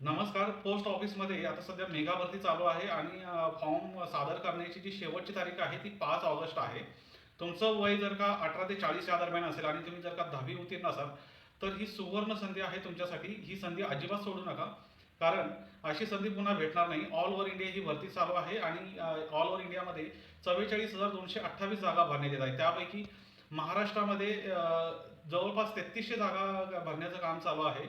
नमस्कार पोस्ट ऑफिसमध्ये आता सध्या मेगा भरती चालू आहे आणि फॉर्म सादर करण्याची जी शेवटची तारीख आहे ती पाच ऑगस्ट आहे. तुमचं वय जर का अठरा ते चाळीस या दरम्यान असेल आणि तुम्ही जर का दहावी उत्तीर्ण असाल तर ही सुवर्ण संधी आहे तुमच्यासाठी. ही संधी अजिबात सोडू नका. कारण अशी संधी पुन्हा भेटणार नाही. ऑल ओव्हर इंडिया ही भरती चालू आहे आणि ऑल ओव्हर इंडियामध्ये चव्वेचाळीस हजार दोनशे अठ्ठावीस जागा भरण्यात येत आहे त्यापैकी महाराष्ट्रामध्ये जवळपास तेहतीसशे जागा भरण्याचं काम चालू आहे.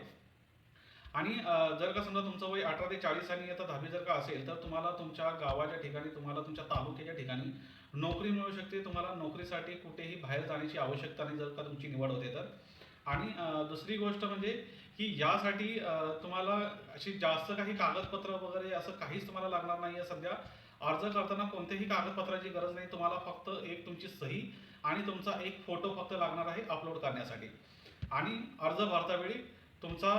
आणि जर का समजा तुमचं वय अठरा ते चाळीस आणि आता दहावी जर का असेल तर तुम्हाला तुमच्या गावाच्या ठिकाणी तुम्हाला तुमच्या तालुक्याच्या ठिकाणी नोकरी मिळू शकते. तुम्हाला नोकरीसाठी कुठेही बाहेर जाण्याची आवश्यकता नाही जर का तुमची निवड होते तर. आणि दुसरी गोष्ट म्हणजे की यासाठी तुम्हाला अशी जास्त काही कागदपत्र वगैरे असं काहीच तुम्हाला लागणार नाही आहे. सध्या अर्ज करताना कोणत्याही कागदपत्राची गरज नाही. तुम्हाला फक्त एक तुमची सही आणि तुमचा एक फोटो फक्त लागणार आहे अपलोड करण्यासाठी. आणि अर्ज भरतावेळी तुमचा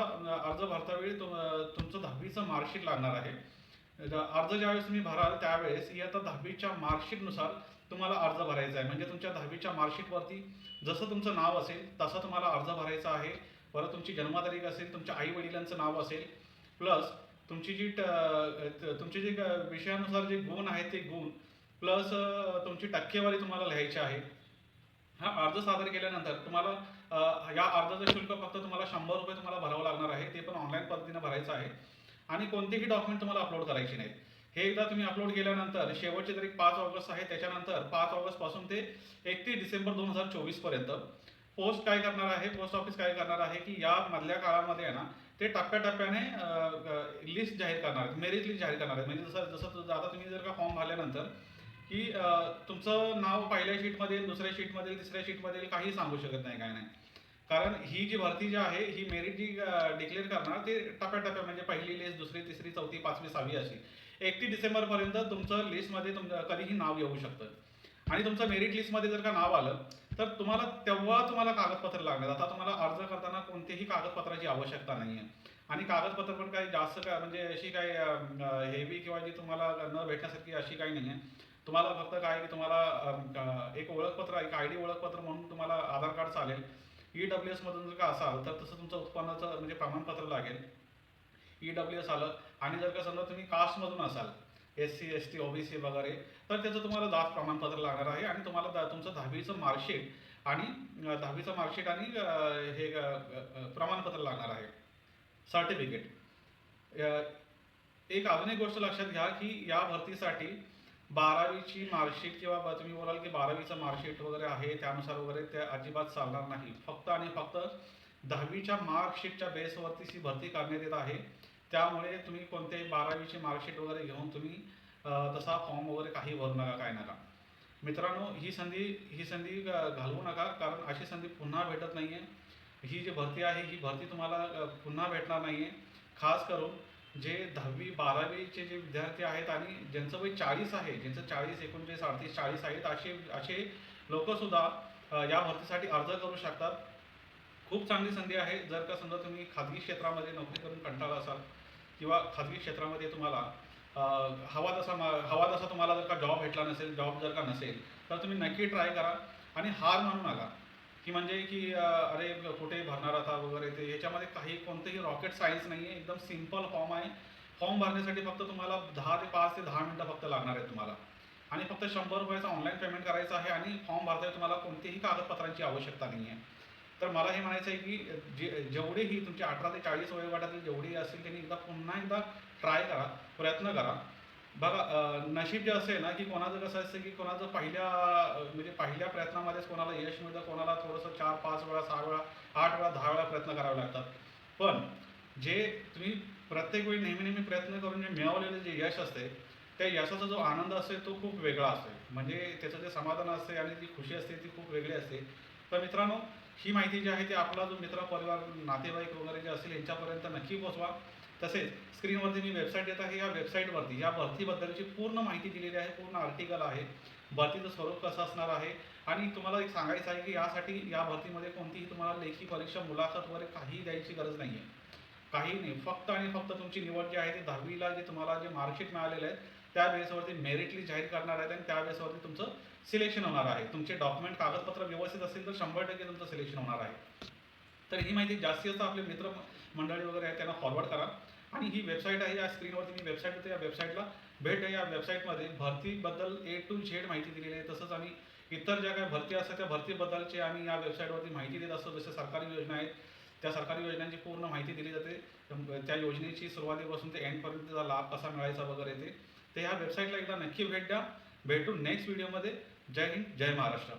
अर्ज भरतावेळी तुम तुमचं दहावीचं मार्कशीट लागणार आहे. अर्ज ज्यावेळेस तुम्ही भराल त्यावेळेस इयत्ता दहावीच्या मार्कशीटनुसार तुम्हाला अर्ज भरायचा आहे. म्हणजे तुमच्या दहावीच्या मार्कशीटवरती जसं तुमचं नाव असेल तसं तुम्हाला अर्ज भरायचा आहे. परत तुमची जन्मतारीख असेल तुमच्या आई वडिलांचं नाव असेल प्लस तुमची जी ट- तुमचे जे विषयानुसार जे गुण आहेत ते गुण प्लस तुमची टक्केवारी तुम्हाला लिहायची आहे. हा अर्ज सादर केल्यानंतर तुम्हाला या अर्जाचं शुल्क फक्त तुम्हाला शंभर रुपये तुम्हाला भरावं लागणार आहे ते पण ऑनलाईन पद्धतीने भरायचं आहे. आणि कोणतेही डॉक्युमेंट तुम्हाला अपलोड करायचे नाहीत. हे एकदा तुम्ही अपलोड केल्यानंतर शेवटची तारीख पाच ऑगस्ट आहे त्याच्यानंतर पाच ऑगस्टपासून ते एकतीस डिसेंबर दोन हजार चोवीसपर्यंत पोस्ट काय करणार आहे पोस्ट ऑफिस काय करणार आहे की या मधल्या काळामध्ये आहे ना ते टप्प्याटप्प्याने लिस्ट जाहीर करणार आहेत मेरिट लिस्ट जाहीर करणार आहेत. म्हणजे जसं जसं आता तुम्ही जर का फॉर्म भरल्यानंतर की तुमचं नाव पहिल्या शीटमध्ये दुसऱ्या शीटमध्ये तिसऱ्या शीटमध्ये काही सांगू शकत नाही काय नाही. कारण ही जी भरती जी आहे ही मेरिट जी डिक्लेअर करणार ते टप्प्याटप्प्या म्हणजे पहिली लिस्ट दुसरी तिसरी चौथी पाचवी सहावी अशी. एकतीस डिसेंबरपर्यंत तुमचं लिस्टमध्ये तुमचं कधीही नाव येऊ शकतं. आणि तुमचं मेरिट लिस्टमध्ये जर का नाव आलं तर तुम्हाला तेव्हा तुम्हाला कागदपत्र लागणार. आता तुम्हाला अर्ज करताना कोणतेही कागदपत्राची आवश्यकता नाही आहे आणि कागदपत्र पण काही जास्त काय म्हणजे अशी काही हेवी किंवा जी तुम्हाला न भेटण्यासारखी अशी काही नाही आहे तुम्हाला फक्त काय की तुम्हाला एक ओळखपत्र एक आय डी ओळखपत्र म्हणून तुम्हाला आधार कार्ड चालेल. ई डब्ल्यू एसमधून जर का असाल तर तसं तुमचं उत्पन्नाचं म्हणजे प्रमाणपत्र लागेल. ई डब्ल्यू एस आलं. आणि जर का समजा तुम्ही कास्टमधून असाल S C S T OBC वगैरे तर त्याचं तुम्हाला जात प्रमाणपत्र लागणार आहे आणि तुम्हाला तुमचं दहावीचं मार्कशीट आणि दहावीचं मार्कशीट आणि हे प्रमाणपत्र लागणार आहे. सर्टिफिकेट एक अजून एक गोष्ट लक्षात घ्या की या भरतीसाठी बारावीची मार्कशीट किंवा तुम्ही बोलाल की बारावीचं मार्कशीट वगैरे आहे त्यानुसार वगैरे ते अजिबात चालणार नाही. फक्त आणि फक्त दहावीच्या मार्कशीटच्या बेसवरती ही भरती करण्यात येत आहे. त्यामुळे तुम्ही कोणते बारावीची मार्कशीट वगैरे घेऊन तुम्ही तसा फॉर्म वगैरे काही भरू नका काय नका. मित्रांनो ही संधी ही संधी घालवू नका कारण अशी संधी पुन्हा भेटत नाही आहे ही जी भरती आहे ही भरती तुम्हाला पुन्हा भेटणार नाही आहे खास करून जे दहावी बारावीचे जे विद्यार्थी आहेत आणि ज्यांचं वय चाळीस आहे ज्यांचं चाळीस एकोणचाळीस अडतीस चाळीस आहेत असे असे लोकसुद्धा या भरतीसाठी अर्ज करू शकतात. खूप चांगली संधी आहे. जर का समजा तुम्ही खाजगी क्षेत्रामध्ये नोकरी करून कंटाळा असाल किंवा खाजगी क्षेत्रामध्ये तुम्हाला हवा तसा मा- हवा तसा तुम्हाला जर का जॉब भेटला नसेल जॉब जर का नसेल तर तुम्ही नक्की ट्राय करा आणि हार मानू नका. की म्हणजे की अरे कुठे भरणार आता वगैरे ते याच्यामध्ये काही कोणतेही रॉकेट सायन्स नाही आहे एकदम सिंपल फॉर्म आहे. फॉर्म भरण्यासाठी फक्त तुम्हाला दहा ते पाच ते दहा मिनटं फक्त लागणार आहे तुम्हाला. आणि फक्त शंभर रुपयाचा ऑनलाईन पेमेंट करायचं आहे आणि फॉर्म भरताना तुम्हाला कोणतीही कागदपत्रांची आवश्यकता नाही आहे तर मला हे म्हणायचं आहे की जे जेवढेही तुमचे अठरा ते चाळीस वयोगटातील जेवढी असतील त्यांनी एकदा पुन्हा एकदा ट्राय करा प्रयत्न करा. बघा नशीब जे असेल ना की कोणाचं कसं असतं की कोणाचं पहिल्या म्हणजे पहिल्या प्रयत्नामध्येच कोणाला यश मिळतं कोणाला थोडंसं चार पाच वेळा सहा वेळा आठ वेळा दहा वेळा प्रयत्न करावे लागतात. पण जे तुम्ही प्रत्येक वेळी नेहमी नेहमी प्रयत्न करून जे मिळवलेलं जे यश असते त्या यशाचा जो आनंद असतो तो खूप वेगळा असतो म्हणजे त्याचं जे समाधान असते आणि जी खुशी असते ती खूप वेगळी असते. तर मित्रांनो ही माहिती जी आहे ती आपला जो मित्र परिवार नातेवाईक वगैरे जे असेल यांच्यापर्यंत नक्की पोचवा तसेच स्क्रीनवरती मी वेबसाईट देत. आहे या वेबसाईटवरती या भरतीबद्दलची पूर्ण माहिती दिलेली आहे पूर्ण आर्टिकल आहे. भरतीचं स्वरूप कसं असणार आहे? आणि तुम्हाला एक सांगायचं आहे की यासाठी या भरतीमध्ये कोणतीही तुम्हाला लेखी परीक्षा मुलाखत वगैरे काही द्यायची गरज नाही आहे काही नाही. फक्त आणि फक्त तुमची निवड जी आहे ती दहावीला जे तुम्हाला जे मार्कशीट मिळालेलं आहे त्या बेसवरती मेरिटली जाहीर करणार आहेत आणि त्या बेसवरती तुमचं सिलेक्शन होणार आहे. तुमचे डॉक्युमेंट कागदपत्र व्यवस्थित असेल तर शंभर टक्के तुमचं सिलेक्शन होणार आहे. तर ही माहिती जास्तीत जास्त आपले मित्र मंडळी वगैरे आहेत त्यांना फॉरवर्ड करा. आणि ही वेबसाईट आहे या स्क्रीनवरती मी वेबसाईट होते या वेबसाईटला भेट आहे. या वेबसाईटमध्ये भरतीबद्दल ए टू झेड माहिती दिलेली आहे. तसंच आम्ही इतर ज्या काही भरती असतात त्या भरतीबद्दलची आम्ही या वेबसाईटवरती माहिती देत असतो. जसं सरकारी योजना आहेत त्या सरकारी योजनांची पूर्ण माहिती दिली जाते. त्या योजनेची सुरुवातीपासून ते एंडपर्यंतचा लाभ कसा मिळायचा वगैरे ते ते ह्या वेबसाईटला एकदा नक्की भेट द्या. भेटू नेक्स्ट व्हिडिओमध्ये जय हिंद जय महाराष्ट्र.